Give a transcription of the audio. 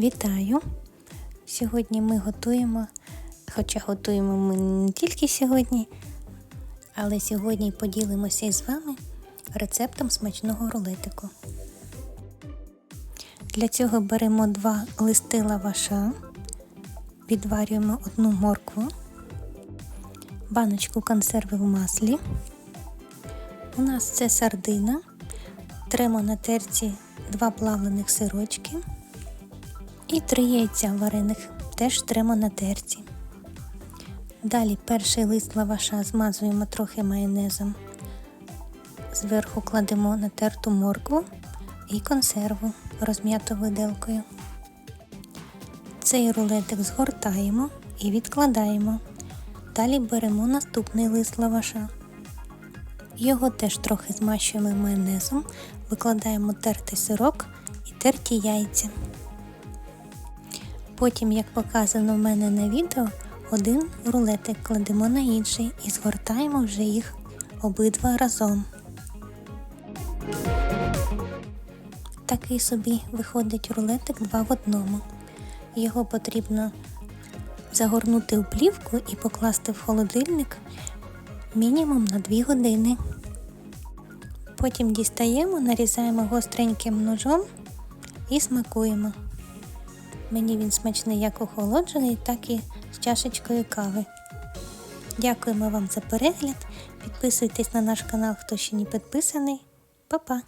Вітаю! Сьогодні ми готуємо, хоча готуємо ми не тільки сьогодні, але сьогодні поділимося із вами рецептом смачного рулетику. Для цього беремо два листи лаваша, відварюємо одну моркву, баночку консерви в маслі. У нас це сардина, тремо на терці два плавлених сирочки і три яйця варених, теж тремо на терці. Далі перший лист лаваша змазуємо трохи майонезом. Зверху кладемо натерту моркву і консерву розм'яту виделкою. Цей рулетик згортаємо і відкладаємо. Далі беремо наступний лист лаваша. Його теж трохи змащуємо майонезом, викладаємо тертий сирок і терті яйця. Потім, як показано в мене на відео, один рулетик кладемо на інший і згортаємо вже їх обидва разом. Такий собі виходить рулетик два в одному. Його потрібно загорнути у плівку і покласти в холодильник мінімум на 2 години. Потім дістаємо, нарізаємо гостреньким ножом і смакуємо. Мені він смачний як охолоджений, так і з чашечкою кави. Дякуємо вам за перегляд. Підписуйтесь на наш канал, хто ще не підписаний. Па-па!